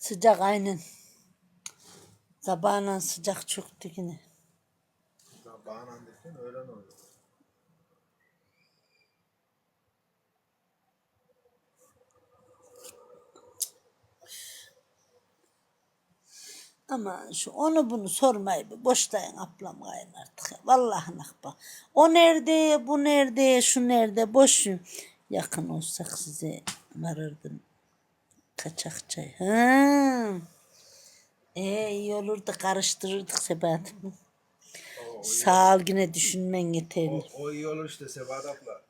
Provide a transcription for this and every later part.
Sıcak aynen. Sabahla sıcak çöktü yine. Bağınan derken öğlen oluyor. Ama şu onu bunu sormayı bir boşlayın ablam gayrı artık. Vallahi bak. O nerede, bu nerede, şu nerede boş. Yakın olsak size varırdım. Kaçak çay. Ha. E iyi olurdu karıştırırdık sebatımı. Sağ ol yine düşünmen yeterli. O, o iyi olur işte Sebat abla.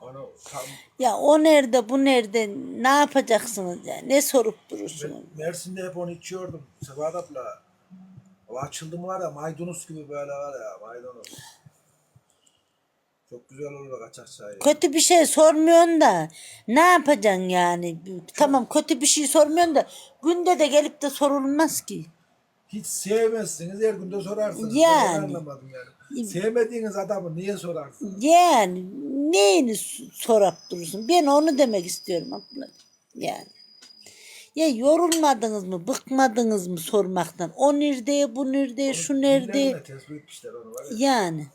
Onu tam Ya o nerede bu nerede ne yapacaksınız ya ne sorup durursunuz. Mersin'de hep onu içiyordum. Sebat abla. O açıldı mı var ya maydanoz gibi böyle var ya maydanoz. Çok güzel olur kaçak çayı. Kötü bir şey sormuyorsun da ne yapacaksın yani? Tamam kötü bir şey sormuyorsun da günde de gelip de sorulmaz ki. Hiç sevmezsiniz her gün de sorarsınız. Yani. Ben anlamadım yani. Sevmediğiniz adamı niye sorarsınız? Yani neyini s- sorup durursun? Ben onu demek istiyorum abla. Yani. Ya yorulmadınız mı, bıkmadınız mı sormaktan? O nerede, bu nerede, şu nerede? Ya. Yani.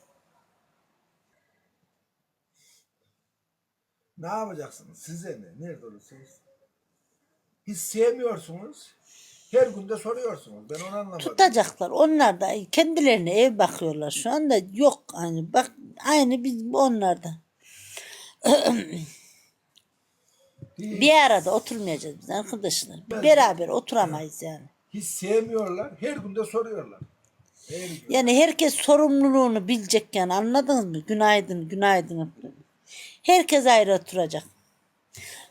Ne yapacaksınız? Size ne? Nerede olursunuz? Hiç sevmiyorsunuz. Her gün de soruyorsunuz. Ben onu anlamadım. Tutacaklar. Onlar da kendilerine ev bakıyorlar. Şu anda yok. Hani bak aynı biz onlarda. Bir arada oturmayacağız biz arkadaşlar. Beraber oturamayız yani. Hiç sevmiyorlar. Her gün de soruyorlar. Her gün. Yani herkes sorumluluğunu bilecek yani anladınız mı? Günaydın, günaydın. Herkes ayrı oturacak.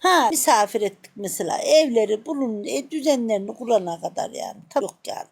Ha misafir ettik mesela evleri bulun, e, düzenlerini kurana kadar yani. Tabii yok yani.